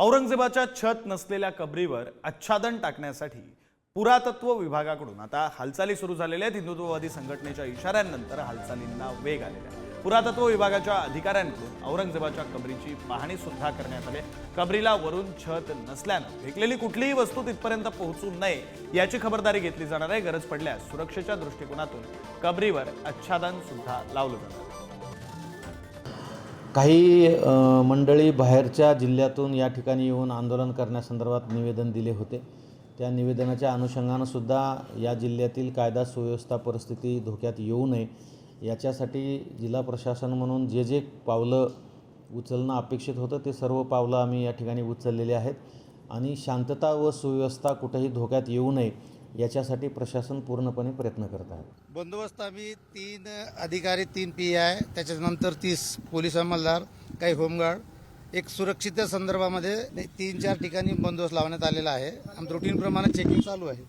औरंगजेबाच्या छत नसलेल्या कबरीवर आच्छादन टाकण्यासाठी पुरातत्व विभागाकडून आता हालचाली सुरू झालेल्या आहेत. हिंदुत्ववादी संघटनेच्या इशाऱ्यानंतर हालचालींना वेग आलेला आहे. पुरातत्व विभागाच्या अधिकाऱ्यांकडून औरंगजेबाच्या कबरीची पाहणी सुद्धा करण्यात आली कबरीला वरून छत नसल्यानं फेकलेली कुठलीही वस्तू तिथपर्यंत पोहोचू नये याची खबरदारी घेतली जाणार आहे. गरज पडल्यास सुरक्षेच्या दृष्टिकोनातून कबरीवर आच्छादन सुद्धा लावलं जाणार आहे. काही मंडळी बाहेरच्या जिल्ह्यातून या ठिकाणी येऊन आंदोलन करण्यासंदर्भात निवेदन दिले होते. त्या निवेदनाच्या अनुषंगानंसुद्धा या जिल्ह्यातील कायदा सुव्यवस्था परिस्थिती धोक्यात येऊ नये याच्यासाठी जिल्हा प्रशासन म्हणून जे जे पावलं उचलणं अपेक्षित होतं ते सर्व पावलं आम्ही या ठिकाणी उचललेली आहेत. आणि शांतता व सुव्यवस्था कुठेही धोक्यात येऊ नये याच्यासाठी प्रशासन पूर्णपणे प्रयत्न करत आहे. बंदोबस्त आम्ही तीन अधिकारी तीन पी आय त्याच्यानंतर तीस पोलीस अंमलदार काही होमगार्ड. एक सुरक्षित संदर्भामध्ये तीन चार ठिकाणी बंदोबस्त लावण्यात आलेला आहे. आमचं रुटीनप्रमाणे चेकिंग चालू आहे.